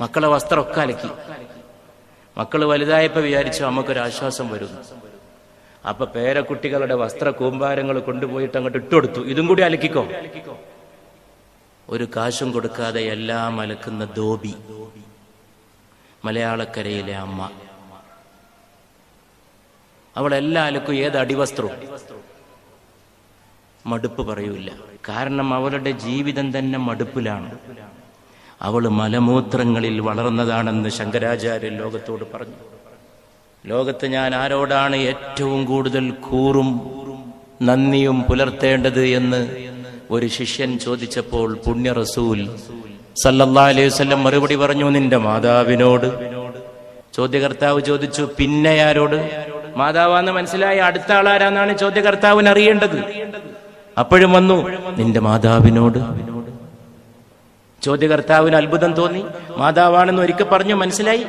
മക്കളെ വസ്ത്രമൊക്കെ അലക്കി. മക്കൾ വലുതായപ്പോൾ വിചാരിച്ചു നമുക്കൊരു ആശ്വാസം വരുന്നു അപ്പൊ പേരക്കുട്ടികളുടെ വസ്ത്ര കൂമ്പാരങ്ങൾ കൊണ്ടുപോയിട്ട് അങ്ങോട്ട് ഇട്ടുകൊടുത്തു. ഇതും കൂടി അലക്കിക്കോ? ഒരു കാശും കൊടുക്കാതെ എല്ലാം അലക്കുന്ന ദോബി മലയാളക്കരയിലെ അമ്മ. അവളെല്ലാം അലക്കും ഏത് അടിവസ്ത്രവും മടുപ്പ് പറയൂല കാരണം അവളുടെ ജീവിതം തന്നെ മടുപ്പിലാണ്. അവൾ മലമൂത്രങ്ങളിൽ വളർന്നതാണെന്ന് ശങ്കരാചാര്യൻ ലോകത്തോട് പറഞ്ഞു. ലോകത്ത് ഞാൻ ആരോടാണ് ഏറ്റവും കൂടുതൽ കൂറും നന്ദിയും പുലർത്തേണ്ടത് എന്ന് ഒരു ശിഷ്യൻ ചോദിച്ചപ്പോൾ പുണ്യ റസൂൽ സല്ലല്ലാ അലൈഹി വസല്ലം മറുപടി പറഞ്ഞു നിന്റെ മാതാവിനോട്. ചോദ്യകർത്താവ് ചോദിച്ചു പിന്നെ ആരോട്? മാതാവാന്ന് മനസ്സിലായി അടുത്ത ആളാരാന്നാണ് ചോദ്യകർത്താവിന് അറിയേണ്ടത് അപ്പോഴും വന്നു നിന്റെ മാതാവിനോട്? ചോദ്യകർത്താവിന് അത്ഭുതം തോന്നി. മാതാവാണെന്ന് ഒരിക്കൽ പറഞ്ഞു മനസ്സിലായി?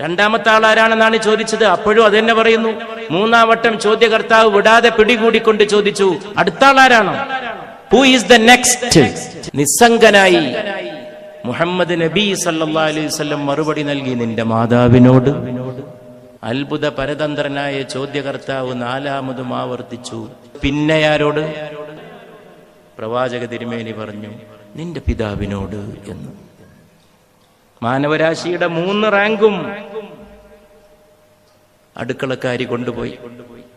രണ്ടാമത്തെ ആളാരാണെന്നാണ് ചോദിച്ചത്. അപ്പോഴും അത് തന്നെ പറയുന്നു. മൂന്നാം വട്ടം ചോദ്യകർത്താവ് വിടാതെ പിടികൂടിക്കൊണ്ട് ചോദിച്ചു അടുത്ത ആളാരാണോ ഹൂ ഈസ് ദ നെക്സ്റ്റ് നിസ്സംഗനായി. മുഹമ്മദ് നബി സല്ലാ മറുപടി നൽകി നിന്റെ മാതാവിനോട്. അത്ഭുത പരതന്ത്രനായ ചോദ്യകർത്താവ് നാലാമതും ആവർത്തിച്ചു പിന്നെ ആരോട്? പ്രവാചക തിരുമേനി പറഞ്ഞു നിന്റെ പിതാവിനോട് എന്ന്. മാനവരാശിയുടെ മൂന്ന് റാങ്കും അടുക്കളക്കാരി കൊണ്ടുപോയി.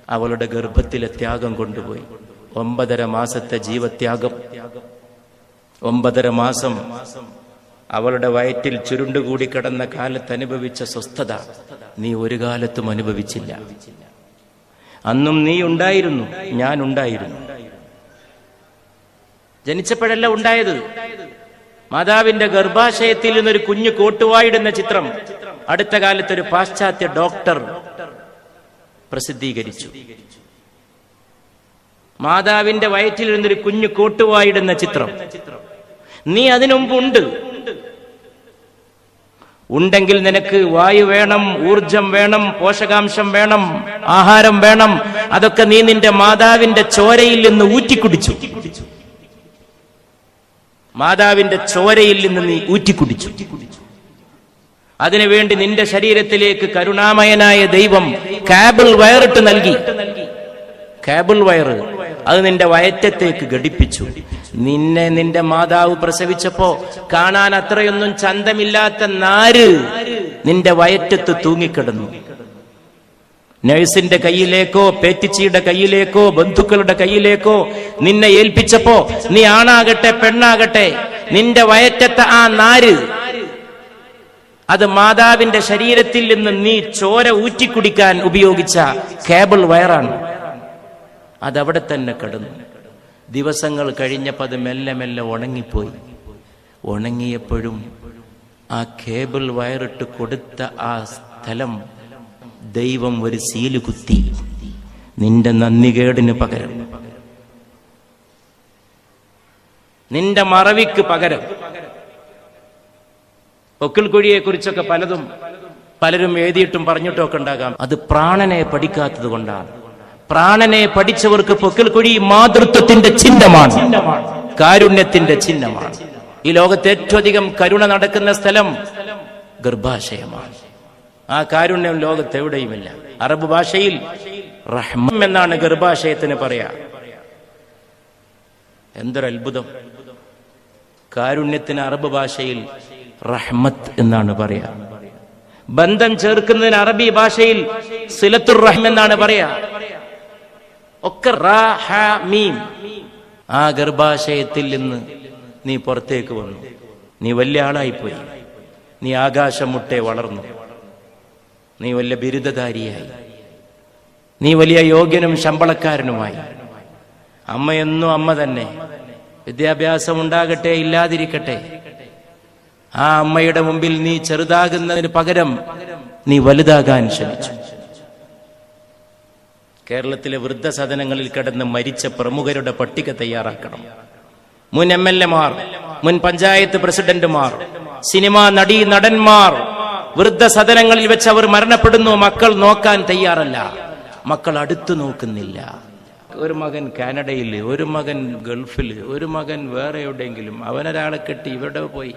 അവളുടെ ഗർഭത്തിലെ ത്യാഗം കൊണ്ടുപോയി. ഒമ്പതര മാസത്തെ ജീവത്യാഗം. ഒമ്പതര മാസം അവളുടെ വയറ്റിൽ ചുരുണ്ടുകൂടി കിടന്ന കാലത്ത് അനുഭവിച്ച സ്വസ്ഥത നീ ഒരു കാലത്തും അനുഭവിച്ചില്ല. അന്നും നീ ഉണ്ടായിരുന്നു ഞാൻ ഉണ്ടായിരുന്നു. ജനിച്ചപ്പോഴല്ല ഉണ്ടായത്. മാതാവിന്റെ ഗർഭാശയത്തിൽ നിന്നൊരു കുഞ്ഞു കോട്ടുവായിടുന്ന ചിത്രം അടുത്ത കാലത്ത് ഒരു പാശ്ചാത്യ ഡോക്ടർ പ്രസിദ്ധീകരിച്ചു. മാതാവിന്റെ വയറ്റിൽ നിന്നൊരു കുഞ്ഞു കോട്ടുവായിടുന്ന ചിത്രം. നീ അതിനു മുമ്പ് ഉണ്ട് ഉണ്ടെങ്കിൽ നിനക്ക് വായു വേണം ഊർജം വേണം പോഷകാംശം വേണം ആഹാരം വേണം. അതൊക്കെ നീ നിന്റെ മാതാവിന്റെ ചോരയിൽ നിന്ന് ഊറ്റിക്കുടിച്ചു. മാതാവിന്റെ ചോരയിൽ നിന്ന് നീ ഊറ്റിക്കുടിച്ചു. അതിനുവേണ്ടി നിന്റെ ശരീരത്തിലേക്ക് കരുണാമയനായ ദൈവം കാബിൾ വയറിട്ട് നൽകി. കാബിൾ വയറ് അത് നിന്റെ വയറ്റത്തേക്ക് ഘടിപ്പിച്ചു. നിന്നെ നിന്റെ മാതാവ് പ്രസവിച്ചപ്പോ കാണാൻ അത്രയൊന്നും ചന്തമില്ലാത്ത നാര് നിന്റെ വയറ്റത്ത് തൂങ്ങിക്കിടന്നു. നഴ്സിന്റെ കയ്യിലേക്കോ പേറ്റിച്ചിയുടെ കയ്യിലേക്കോ ബന്ധുക്കളുടെ കയ്യിലേക്കോ നിന്നെ ഏൽപ്പിച്ചപ്പോ നീ ആണാകട്ടെ പെണ്ണാകട്ടെ നിന്റെ വയറ്റത്തെ ആ നാര് അത് മാതാവിന്റെ ശരീരത്തിൽ നിന്ന് നീ ചോര ഊറ്റിക്കുടിക്കാൻ ഉപയോഗിച്ച കേബിൾ വയറാണ്. അതവിടെ തന്നെ കിടന്നു. ദിവസങ്ങൾ കഴിഞ്ഞപ്പോൾ അത് മെല്ലെ മെല്ലെ ഉണങ്ങിപ്പോയി. ഉണങ്ങിയപ്പോഴും ആ കേബിൾ വയറിട്ട് കൊടുത്ത ആ സ്ഥലം ദൈവം ഒരു സീൽ കുത്തി. നിന്റെ നന്ദികേടിന് പകരം. നിന്റെ മറവിക്ക് പകരം. പൊക്കിൾക്കുഴിയെ കുറിച്ചൊക്കെ പലതും പലരും എഴുതിയിട്ടും പറഞ്ഞിട്ടും ഒക്കെ ഉണ്ടാകാം. അത് പ്രാണനെ പഠിക്കാത്തത് കൊണ്ടാണ്. പ്രാണനെ പഠിച്ചവർക്ക് പൊക്കിൾ കുഴി മാതൃത്വത്തിന്റെ ചിഹ്നമാണ്. കാരുണ്യത്തിന്റെ ചിഹ്നമാണ്. ഈ ലോകത്ത് ഏറ്റവും അധികം കരുണ നടക്കുന്ന സ്ഥലം ഗർഭാശയമാണ്. ആ കാരുണ്യം ലോകത്ത് എവിടെയുമില്ല. അറബ് ഭാഷയിൽ റഹ്മം എന്നാണ് ഗർഭാശയത്തിന് പറയാ. എന്തൊരു അത്ഭുതം കാരുണ്യത്തിന് അറബ് ഭാഷയിൽ റഹ്മത്ത് എന്നാണ് പറയാ. ബന്ധം ചേർക്കുന്നതിന് അറബി ഭാഷയിൽ സിലത്തുർ റഹ്മ എന്നാണ് പറയാ. ഒക്കെ ആ ഗർഭാശയത്തിൽ നിന്ന് നീ പുറത്തേക്ക് വന്നു. നീ വലിയ ആളായിപ്പോയി. നീ ആകാശം മുട്ടേ വളർന്നു. നീ വലിയ ബിരുദധാരിയായി. നീ വലിയ യോഗ്യനും ശമ്പളക്കാരനുമായി. അമ്മയെന്നും അമ്മ തന്നെ. വിദ്യാഭ്യാസം ഉണ്ടാകട്ടെ ഇല്ലാതിരിക്കട്ടെ. ആ അമ്മയുടെ മുമ്പിൽ നീ ചെറുതാകുന്നതിന് പകരം നീ വലുതാകാൻ ശ്രമിച്ചു. കേരളത്തിലെ വൃദ്ധസദനങ്ങളിൽ കിടന്ന് മരിച്ച പ്രമുഖരുടെ പട്ടിക തയ്യാറാക്കണം. മുൻ എം എൽ എമാർ മുൻ പഞ്ചായത്ത് പ്രസിഡന്റുമാർ സിനിമാ നടീ നടന്മാർ വൃദ്ധസദനങ്ങളിൽ വെച്ച് അവർ മരണപ്പെടുന്നു മക്കൾ നോക്കാൻ തയ്യാറല്ല. മക്കൾ അടുത്തു നോക്കുന്നില്ല. ഒരു മകൻ കാനഡയിൽ ഒരു മകൻ ഗൾഫിൽ ഒരു മകൻ വേറെ എവിടെയെങ്കിലും അവനൊരാളെ കെട്ടി ഇവിടെ പോയി.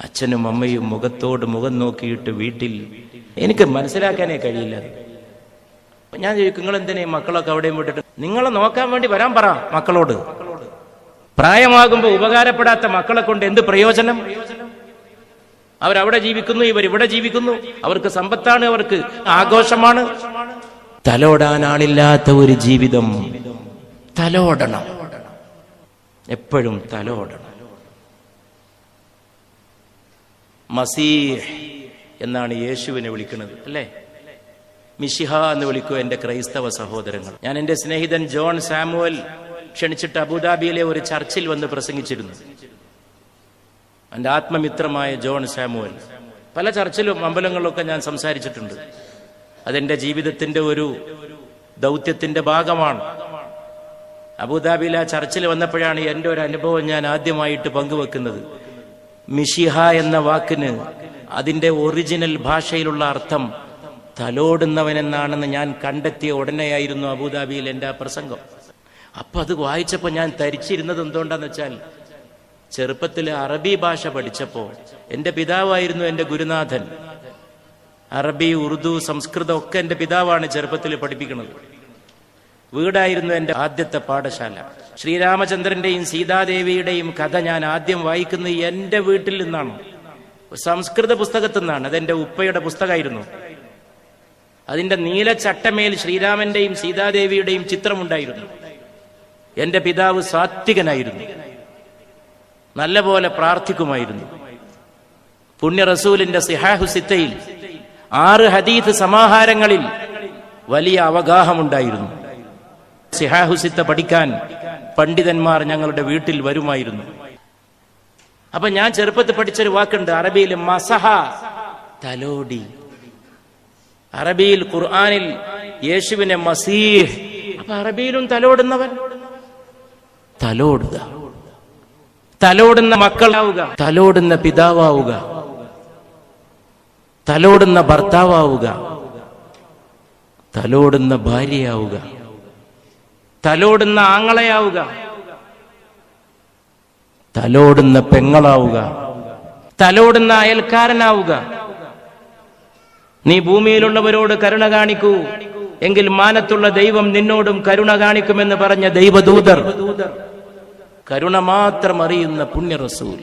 അച്ഛനും അമ്മയും മുഖത്തോട് മുഖം നോക്കിയിട്ട് വീട്ടിൽ. എനിക്ക് മനസ്സിലാക്കാനേ കഴിയില്ല. ഞാൻ ചോദിക്കും നിങ്ങൾ എന്തിനാ മക്കളൊക്കെ അവിടെയും വിട്ടിട്ട്? നിങ്ങളെ നോക്കാൻ വേണ്ടി വരാൻ പറ മക്കളോട്. പ്രായമാകുമ്പോൾ ഉപകാരപ്പെടാത്ത മക്കളെ കൊണ്ട് എന്ത് പ്രയോജനം? അവരവിടെ ജീവിക്കുന്നു ഇവർ ഇവിടെ ജീവിക്കുന്നു. അവർക്ക് സമ്പത്താണ് അവർക്ക് ആഘോഷമാണ്. തലോടാൻ ആളില്ലാത്ത ഒരു ജീവിതം. തലോടണം. എപ്പോഴും തലോടണം. മസീഹ് എന്നാണ് യേശുവിനെ വിളിക്കുന്നത് അല്ലേ? മിഷിഹ എന്ന് വിളിക്കൂ എന്റെ ക്രൈസ്തവ സഹോദരങ്ങൾ. ഞാൻ എന്റെ സ്നേഹിതൻ ജോൺ സാമുവൽ ക്ഷണിച്ചിട്ട് അബുദാബിയിലെ ഒരു ചർച്ചിൽ വന്ന് പ്രസംഗിച്ചിരുന്നു. എന്റെ ആത്മമിത്രമായ ജോൺ സാമുവൽ. പല ചർച്ചിലും അമ്പലങ്ങളിലൊക്കെ ഞാൻ സംസാരിച്ചിട്ടുണ്ട്. അതെന്റെ ജീവിതത്തിന്റെ ഒരു ദൗത്യത്തിന്റെ ഭാഗമാണ്. അബുദാബിയിലെ ആ ചർച്ചിൽ വന്നപ്പോഴാണ് എന്റെ ഒരു അനുഭവം ഞാൻ ആദ്യമായിട്ട് പങ്കുവെക്കുന്നത്. മിഷിഹ എന്ന വാക്കിന് അതിന്റെ ഒറിജിനൽ ഭാഷയിലുള്ള അർത്ഥം തലോടുന്നവൻ എന്നാണെന്ന് ഞാൻ കണ്ടെത്തിയ ഉടനെയായിരുന്നു അബുദാബിയിൽ എന്റെ ആ പ്രസംഗം. അപ്പൊ അത് വായിച്ചപ്പോൾ ഞാൻ തരിച്ചിരുന്നത് എന്തുകൊണ്ടാന്ന് വെച്ചാൽ ചെറുപ്പത്തിൽ അറബി ഭാഷ പഠിച്ചപ്പോൾ എന്റെ പിതാവായിരുന്നു എന്റെ ഗുരുനാഥൻ. അറബി ഉറുദു സംസ്കൃതം ഒക്കെ എന്റെ പിതാവാണ് ചെറുപ്പത്തിൽ പഠിപ്പിക്കുന്നത് വീടായിരുന്നു എന്റെ ആദ്യത്തെ പാഠശാല. ശ്രീരാമചന്ദ്രന്റെയും സീതാദേവിയുടെയും കഥ ഞാൻ ആദ്യം വായിക്കുന്നത് എന്റെ വീട്ടിൽ നിന്നാണ്. സംസ്കൃത പുസ്തകത്തിൽ നിന്നാണ്. അതെന്റെ ഉപ്പയുടെ പുസ്തകമായിരുന്നു. അതിന്റെ നീല ചട്ടമേൽ ശ്രീരാമന്റെയും സീതാദേവിയുടെയും ചിത്രമുണ്ടായിരുന്നു. എന്റെ പിതാവ് സാത്വികനായിരുന്നു. നല്ലപോലെ പ്രാർത്ഥിക്കുമായിരുന്നു. പുണ്യ റസൂലിന്റെ സിഹാഹു സിത്തയിൽ ആറ് ഹദീത്ത് സമാഹാരങ്ങളിൽ വലിയ അവഗാഹമുണ്ടായിരുന്നു. സിഹാഹു സിത്ത പഠിക്കാൻ പണ്ഡിതന്മാർ ഞങ്ങളുടെ വീട്ടിൽ വരുമായിരുന്നു. അപ്പൊ ഞാൻ ചെറുപ്പത്തിൽ പഠിച്ചൊരു വാക്കുണ്ട് അറബിയിൽ മസഹ തലോടി. അറബിയിൽ ഖുർആനിൽ യേശുവിനെ മസീഹ്. അപ്പൊ അറബിയിലും തലോടുന്നവൻ? തലോടുക. തലോടുന്ന മക്കളാവുക തലോടുന്ന പിതാവാവുക തലോടുന്ന ഭർത്താവാവുക തലോടുന്ന ഭാര്യയാവുക തലോടുന്ന ആങ്ങളയാവുക തലോടുന്ന പെങ്ങളാവുക തലോടുന്ന അയൽക്കാരനാവുക. നീ ഭൂമിയിലുള്ളവരോട് കരുണ കാണിക്കൂ. എങ്കിൽ മാനത്തുള്ള ദൈവം നിന്നോടും കരുണ കാണിക്കുമെന്ന് പറഞ്ഞ ദൈവദൂതർ കരുണ മാത്രം അറിയുന്ന പുണ്യ റസൂൽ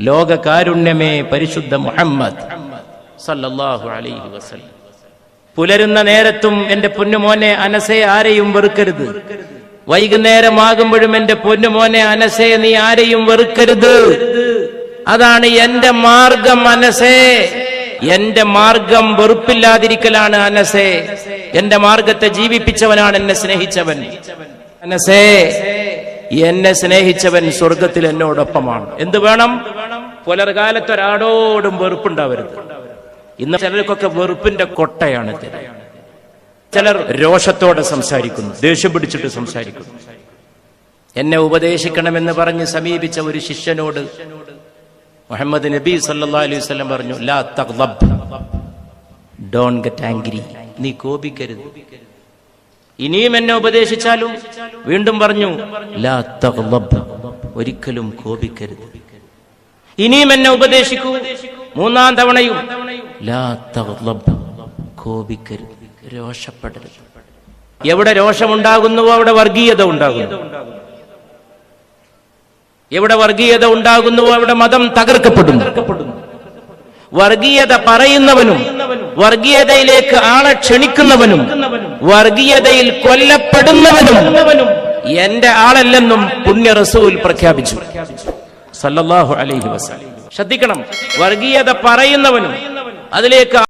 ലോക കാരുണ്യമേ പരിശുദ്ധ മുഹമ്മദ് സല്ലല്ലാഹു അലൈഹി വസല്ലം. പുലരുന്ന നേരത്തും എന്റെ പൊന്നുമോനെ അനസെ ആരെയും വെറുക്കരുത്. വൈകുന്നേരമാകുമ്പോഴും എന്റെ പൊന്നുമോനെ അനസെ നീ ആരെയും വെറുക്കരുത്. അതാണ് എന്റെ മാർഗം അനസേ. എന്റെ മാർഗം വെറുപ്പില്ലാതിരിക്കലാണ് അനസേ. എന്റെ മാർഗത്തെ ജീവിപ്പിച്ചവനാണ് എന്നെ സ്നേഹിച്ചവൻ. അനസേ എന്നെ സ്നേഹിച്ചവൻ സ്വർഗത്തിൽ എന്നോടൊപ്പമാണ്. എന്ത് വേണം? പുലർകാലത്ത് ഒരാടോടും വെറുപ്പുണ്ടാവരുത്. ഇന്ന് ചിലർക്കൊക്കെ വെറുപ്പിന്റെ കൊട്ടയാണ് ചിലർ രോഷത്തോടെ സംസാരിക്കുന്നു ദേഷ്യം പിടിച്ചിട്ട് സംസാരിക്കുന്നു. എന്നെ ഉപദേശിക്കണമെന്ന് പറഞ്ഞ് സമീപിച്ച ഒരു ശിഷ്യനോട് മുഹമ്മദ് നബി സല്ലല്ലാഹു അലൈഹി പറഞ്ഞു ലാ ഡോൺ ഗെറ്റ് ആംഗ്രി നീ കോപിക്കരുത്. ഇനിയും എന്നെ ഉപദേശിച്ചാലും വീണ്ടും പറഞ്ഞു ഒരിക്കലും കോപിക്കരുത്. ഇനിയും എന്നെ ഉപദേശിക്കൂ മൂന്നാം തവണയും. കോപിക്കരുത് രോഷപ്പെടരുത്. എവിടെ രോഷമുണ്ടാകുന്നുവോ അവിടെ വർഗീയത ഉണ്ടാകുന്നു. എവിടെ വർഗീയത ഉണ്ടാകുന്നുവോ അവിടെ മതം തകർക്കപ്പെടുന്നു. വർഗീയത പറയുന്നവനും വർഗീയതയിലേക്ക് ആളെ ക്ഷണിക്കുന്നവനും വർഗീയതയിൽ കൊല്ലപ്പെടുന്നവനും എന്റെ ആളല്ലെന്നും പുണ്യ റസൂൽ പ്രഖ്യാപിച്ചു. സല്ലല്ലാഹു അലൈഹി വസല്ലം. ശ്രദ്ധിക്കണം. വർഗീയത പറയുന്നവനും അതിലേക്ക്